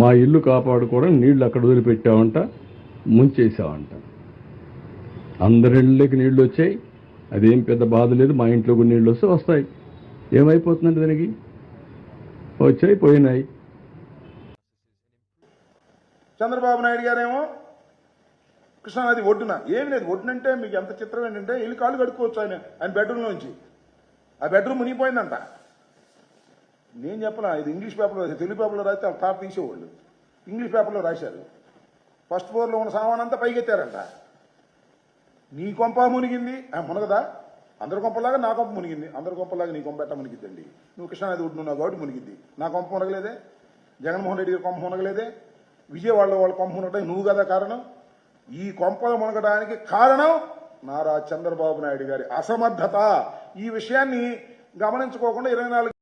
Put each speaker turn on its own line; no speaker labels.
మా ఇల్లు కాపాడుకోవడం నీళ్ళు అక్కడ వదిలిపెట్టావంట అందరి ఇళ్ళకి నీళ్ళు వచ్చాయి. అదేం పెద్ద బాధ లేదు మా ఇంట్లో కూడా నీళ్ళు వస్తే వస్తాయి. ఏమైపోతుందండి దానికి? వచ్చాయి పోయినాయి.
చంద్రబాబు నాయుడు గారేమో కృష్ణానది ఒడ్డున. ఏమి లేదు ఒడ్డునంటే మీకు ఎంత చిత్రం ఏంటంటే వెళ్ళి కాళ్ళు కడుక్కోవచ్చు ఆయన ఆయన బెడ్రూమ్ నుంచి ఆ బెడ్రూమ్ మునిగిపోయిందంట. నేను చెప్పనా? ఇది ఇంగ్లీష్ పేపర్లో రాశారు తెలుగు పేపర్లో రాస్తే వాళ్ళు టాప్ తీసేవాళ్ళు. ఇంగ్లీష్ పేపర్లో రాశారు. ఫస్ట్ ఫ్లోర్లో ఉన్న సామాన్ అంతా పైకెత్తారంట. నీ కొంప మునిగింది. మునగదా? అందరి కొంపలాగా నా కొంప మునిగింది. అందరి కొంపలాగా నీ కొంప ఎట్ట మునిగిద్దండి? నువ్వు కృష్ణానది ఒడ్డునున్నావు కాబట్టి మునిగిద్ది. నా కొంప మునగలేదే? జగన్మోహన్ రెడ్డి గారి కొంప మునగలేదే? విజయవాడలో వాళ్ళ కొంప మునగడానికి నువ్వు కదా కారణం. ఈ కొంపలు మునగడానికి కారణం నారా చంద్రబాబు నాయుడు గారి అసమర్థత. ఈ విషయాన్ని గమనించుకోకుండా ఇరవై నాలుగు